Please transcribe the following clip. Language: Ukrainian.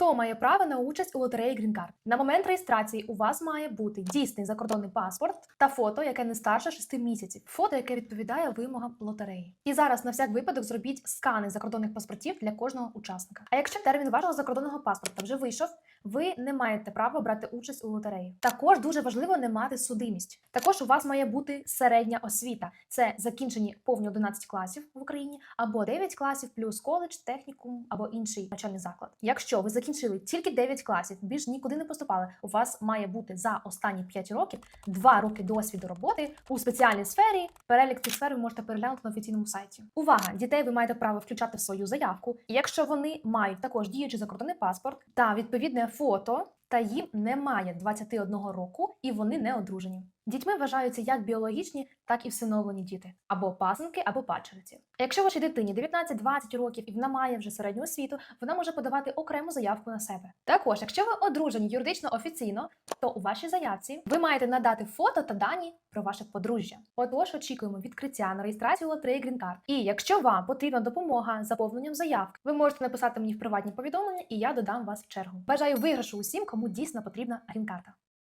Хто має право на участь у лотереї Green Card? На момент реєстрації у вас має бути дійсний закордонний паспорт та фото, яке не старше 6 місяців, фото, яке відповідає вимогам лотереї. І зараз на всяк випадок зробіть скани закордонних паспортів для кожного учасника. А якщо термін вашого закордонного паспорта вже вийшов, ви не маєте права брати участь у лотереї. Також дуже важливо не мати судимість. Також у вас має бути середня освіта. Це закінчені повні 11 класів в Україні або 9 класів плюс коледж, технікум або інший навчальний заклад. Якщо ви закінчили тільки 9 класів, більш нікуди не поступали, у вас має бути за останні 5 років 2 роки досвіду роботи у спеціальній сфері. Перелік цих сфер ви можете переглянути на офіційному сайті. Увага! Дітей ви маєте право включати в свою заявку, якщо вони мають також діючий закордонний паспорт та відповідне фото. Та їм немає 21 року і вони не одружені. Дітьми вважаються як біологічні, так і всиновлені діти, або пасенки, або падчериці. Якщо вашій дитині 19-20 років і вона має вже середню освіту, вона може подавати окрему заявку на себе. Також, якщо ви одружені юридично офіційно, то у вашій заявці ви маєте надати фото та дані про ваше подружжя. Отож, очікуємо відкриття на реєстрацію лотереї Green Card. І якщо вам потрібна допомога з заповненням заявки, ви можете написати мені в приватні повідомлення, і я додам вас в чергу. Бажаю виграшу усім, кому дійсно потрібна грін-карта.